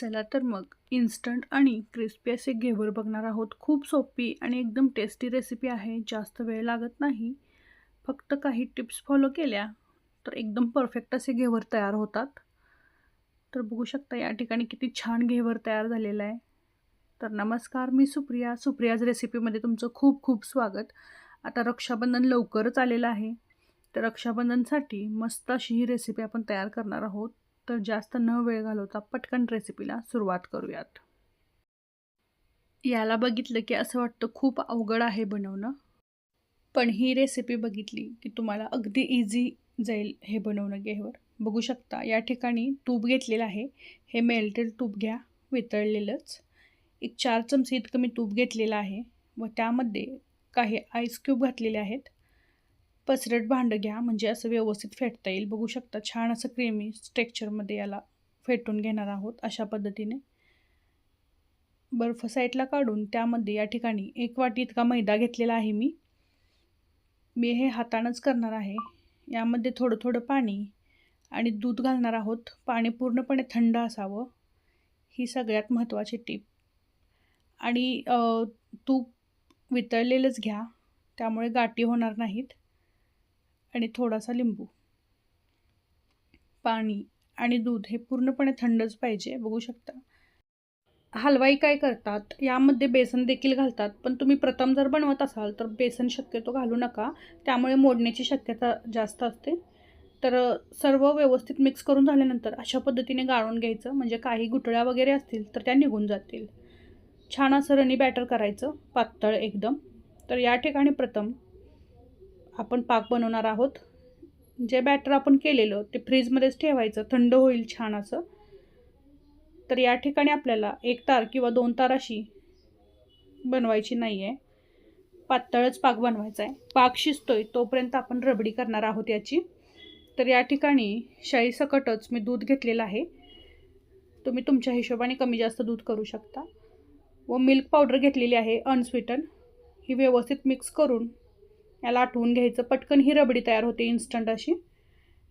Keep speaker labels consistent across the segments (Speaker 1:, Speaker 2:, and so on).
Speaker 1: चला तर मग इन्स्टंट आणि क्रिस्पी असे घेवर बघणार आहोत. खूप सोपी आणि एकदम टेस्टी रेसिपी आहे. जास्त वेळ लागत नाही. फक्त काही टिप्स फॉलो केल्या तर एकदम परफेक्ट असे घेवर तयार होतात. तर बघू शकता या ठिकाणी किती छान घेवर तयार झालेलं आहे. तर नमस्कार मी सुप्रिया. सुप्रियाज रेसिपीमध्ये तुमचं खूप खूप स्वागत. आता रक्षाबंधन लवकरच आलेलं आहे. तर रक्षाबंधनसाठी मस्त अशी ही रेसिपी आपण तयार करणार आहोत. तर जास्त न वेळ घालवता पटकन रेसिपीला सुरुवात करूयात. याला बघितलं की असं वाटतं खूप अवघड आहे बनवणं. पण ही रेसिपी बघितली की तुम्हाला अगदी इझी जाईल हे बनवणं गेवर बघू शकता या ठिकाणी तूप घेतलेलं आहे. हे मेल्टेड तूप घ्या वितळलेलंच. एक चार चमचे इतकं मी तूप घेतलेलं आहे. व त्यामध्ये काही आईस क्यूब घातलेले आहेत. पसरट भांडं घ्या म्हणजे असं व्यवस्थित फेटता येईल. बघू शकता छान असं क्रीमी स्ट्रेक्चरमध्ये याला फेटून घेणार आहोत अशा पद्धतीने. बर्फ साईडला काढून त्यामध्ये या ठिकाणी एक वाटी इतका मैदा घेतलेला आहे मी. मी हे हातानंच करणार आहे. यामध्ये थोडं थोडं पाणी आणि दूध घालणार आहोत. पाणी पूर्णपणे थंड असावं. ही सगळ्यात महत्त्वाची टीप आणि तूप वितळलेलंच घ्या. त्यामुळे गाठी होणार नाहीत. आणि थोडासा लिंबू. पाणी आणि दूध हे पूर्णपणे थंडच पाहिजे बघू शकता. हलवाई काय करतात? यामध्ये बेसन देखील घालतात पण तुम्ही प्रथम जर बनवत असाल तर बेसन शक्यतो घालू नका. त्यामुळे मोडण्याची शक्यता जास्त असते. तर सर्व व्यवस्थित मिक्स करून झाल्यानंतर अशा पद्धतीने गाळून घ्यायचं. म्हणजे काही गुटळ्या वगैरे असतील तर त्या निघून जातील. छान असं रनी बॅटर करायचं पातळ एकदम. तर या ठिकाणी प्रथम आपण पाक बनवणार आहोत. जे बॅटर आपण केलेलं ते फ्रीजमध्येच ठेवायचं. थंड होईल छान असं. तर या ठिकाणी आपल्याला एक तार किंवा दोन तार अशी बनवायची नाही आहे पातळच पाक बनवायचा आहे पाक शिजतोय तोपर्यंत आपण रबडी करणार आहोत याची. तर या ठिकाणी शाईसकटच मी दूध घेतलेलं आहे. तुम्ही तुमच्या हिशोबाने कमी जास्त दूध करू शकता. व मिल्क पावडर घेतलेली आहे अनस्वीटन ही व्यवस्थित मिक्स करून याला आठवून घ्यायचं. पटकन ही रबडी तयार होते इन्स्टंट अशी.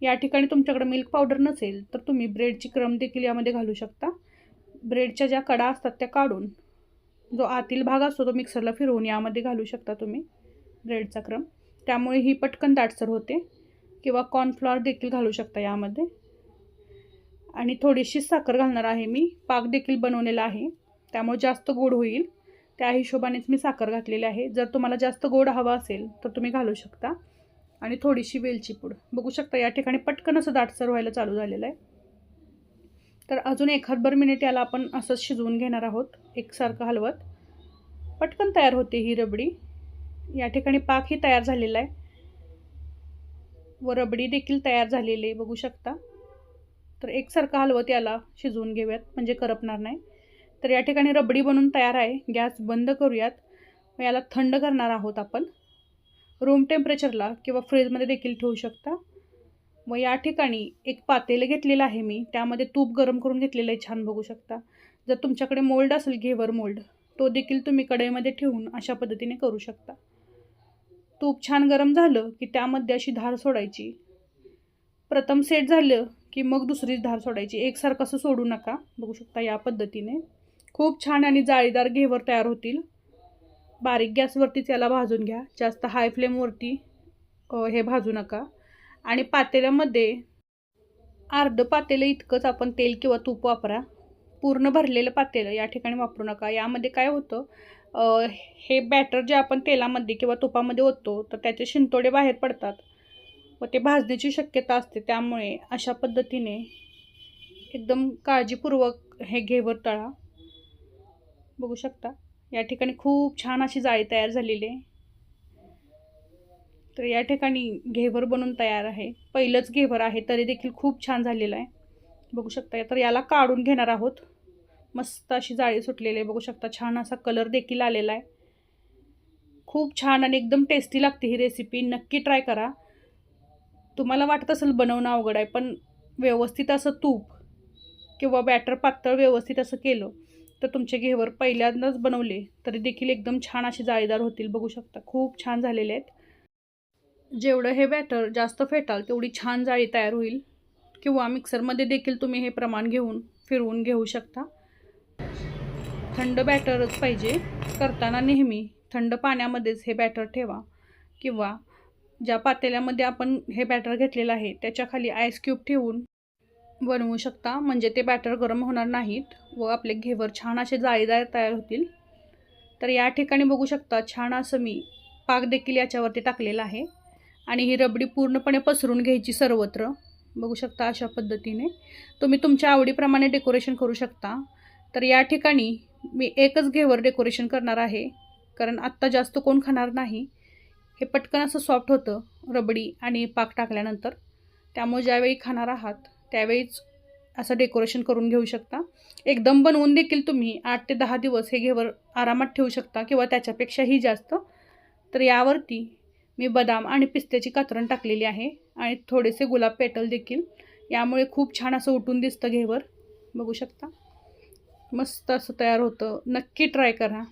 Speaker 1: या ठिकाणी तुमच्याकडे मिल्क पावडर नसेल तर तुम्ही ब्रेडची क्रम देखील यामध्ये घालू शकता. ब्रेडच्या ज्या कडा असतात त्या काढून जो आतील भाग असतो तो मिक्सरला फिरवून यामध्ये घालू शकता तुम्ही ब्रेडचा क्रम त्यामुळे ही पटकन दाटसर होते किंवा कॉर्नफ्लॉवर देखील घालू शकता यामध्ये. आणि थोडीशी साखर घालणार आहे मी. पाक देखील बनवलेला आहे. त्यामुळे जास्त गोड होईल. त्या हिशोबानेच मी साखर घातलेली आहे. जर तुम्हाला जास्त गोड हवा असेल तर तुम्ही घालू शकता. आणि थोडीशी वेलची पूड. बघू शकता या ठिकाणी पटकन असं दाटसर व्हायला चालू झालेलं आहे. तर अजून एखादभर मिनिट याला आपण असंच शिजवून घेणार आहोत एकसारखं हलवत. पटकन तयार होते ही रबडी. या ठिकाणी पाकही तयार झालेला आहे. व रबडी देखील तयार झालेली आहे बघू शकता. तर एकसारखं हलवत याला शिजवून घेऊयात म्हणजे करपणार नाही. तर या ठिकाणी रबडी बनून तयार आहे. गॅस बंद करूयात. याला थंड करणार आहोत आपण. रूम टेम्परेचरला किंवा फ्रीजमध्ये देखील ठेवू शकता. व या ठिकाणी एक पातेलं घेतलेलं आहे मी. त्यामध्ये तूप गरम करून घेतलेलं आहे. छान बघू शकता. जर तुमच्याकडे मोल्ड असेल घेवर मोल्ड तो देखील तुम्ही कढईमध्ये ठेवून अशा पद्धतीने करू शकता. तूप छान गरम झालं की त्यामध्ये अशी धार सोडायची. प्रथम सेट झालं की मग दुसरीच धार सोडायची. एकसारखं असं सोडू नका. बघू शकता या पद्धतीने. खूप छान आणि जाळीदार घेवर तयार होतील. बारीक गॅसवरतीच याला भाजून घ्या. जास्त हाय फ्लेमवरती हे भाजू नका. आणि पातेल्यामध्ये अर्ध पातेलं इतकंच आपण तेल किंवा तूप वापरा. पूर्ण भरलेलं पातेलं या ठिकाणी वापरू नका. यामध्ये काय होतं हे बॅटर जे आपण तेलामध्ये किंवा तुपामध्ये ओततो तर त्याचे शिंतोडे बाहेर पडतात. व ते भाजण्याची शक्यता असते. त्यामुळे अशा पद्धतीने एकदम काळजीपूर्वक हे घेवर तळा. बघू शकता. या ठिकाणी खूप छान अशी जाळी तयार झालेली आहे. तर या ठिकाणी घेभर बनून तयार आहे. पहिलंच घेभर आहे तरी देखील खूप छान झालेलं आहे. बघू शकता तर याला काढून घेणार आहोत. मस्त अशी जाळी सुटलेली आहे बघू शकता छान असा कलर देखील आलेला आहे. खूप छान आणि एकदम टेस्टी लागते ही रेसिपी नक्की ट्राय करा. तुम्हाला वाटत असेल बनवणं अवघड आहे पण व्यवस्थित असं तूप किंवा बॅटर पातळ व्यवस्थित असं केलं तर तुमचे घेवर पहिल्यांदाच बनवले तरी देखील एकदम छान असे जाळीदार होतील बघू शकता. खूप छान झालेले आहेत. जेवढं हे बॅटर जास्त फेटाल तेवढी छान जाळी तयार होईल. किंवा मिक्सरमध्ये देखील तुम्ही हे प्रमाण घेऊन फिरवून घेऊ शकता. थंड बॅटरच पाहिजे. करताना नेहमी थंड पाण्यामध्येच हे बॅटर ठेवा. किंवा ज्या पातेल्यामध्ये आपण हे बॅटर घेतलेलं आहे त्याच्याखाली आईस क्यूब ठेवून बनवू शकता. म्हणजे ते बॅटर गरम होणार नाहीत व आपले घेवर छान असे जाळीदार तयार होतील. तर या ठिकाणी बघू शकता छान असं मी पाक देखील याच्यावरती टाकलेला आहे. आणि ही रबडी पूर्णपणे पसरून घ्यायची सर्वत्र. बघू शकता अशा पद्धतीने. तुम्ही तुमच्या आवडीप्रमाणे डेकोरेशन करू शकता. तर या ठिकाणी मी एकच घेवर डेकोरेशन करणार आहे. कारण आत्ता जास्त कोण खाणार नाही. हे पटकन असं सॉफ्ट होतं रबडी आणि पाक टाकल्यानंतर. त्यामुळे ज्यावेळी खाणार आहात त्यावेळीच असं डेकोरेशन करून घेऊ शकता. एकदम बनवून देखील तुम्ही आठ ते दहा दिवस हे घेवर आरामात ठेवू शकता किंवा त्याच्यापेक्षाही जास्त. तर यावरती मी बदाम आणि पिस्त्याची कातरण टाकलेली आहे आणि थोडेसे गुलाब पेटल देखील. यामुळे खूप छान असं उठून दिसतं घेवर. बघू शकता. मस्त असं तयार होतं. नक्की ट्राय करा.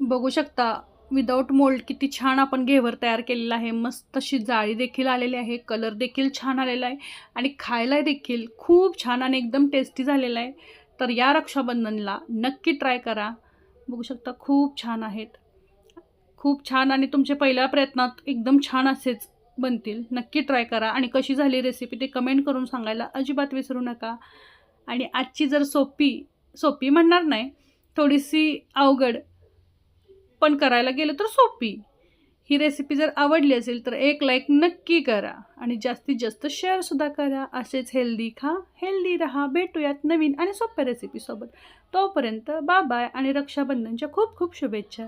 Speaker 1: बघू शकता विदाऊट मोल्ड किती छान आपण घेवर तयार केलेला आहे. मस्त अशी जाळी देखील आलेली आहे. कलर देखील छान आलेला आहे. आणि खायला देखील खूप छान आणि एकदम टेस्टी झालेला आहे. तर या रक्षाबंधनला नक्की ट्राय करा. बघू शकता खूप छान आहेत. खूप छान आणि तुमच्या पहिल्या प्रयत्नात एकदम छान असेच बनतील. नक्की ट्राय करा. आणि कशी झाली रेसिपी ते कमेंट करून सांगायला अजिबात विसरू नका. आणि आजची जर सोपी सोपी म्हणणार नाही थोडीशी अवघड पण करायला गेलं तर सोपी. ही रेसिपी जर आवडली असेल तर एक लाईक नक्की करा आणि जास्तीत जास्त शेअरसुद्धा करा. असेच हेल्दी खा हेल्दी राहा. भेटूयात नवीन आणि सोप्या रेसिपीसोबत तोपर्यंत बाय आणि रक्षाबंधनच्या खूप खूप शुभेच्छा.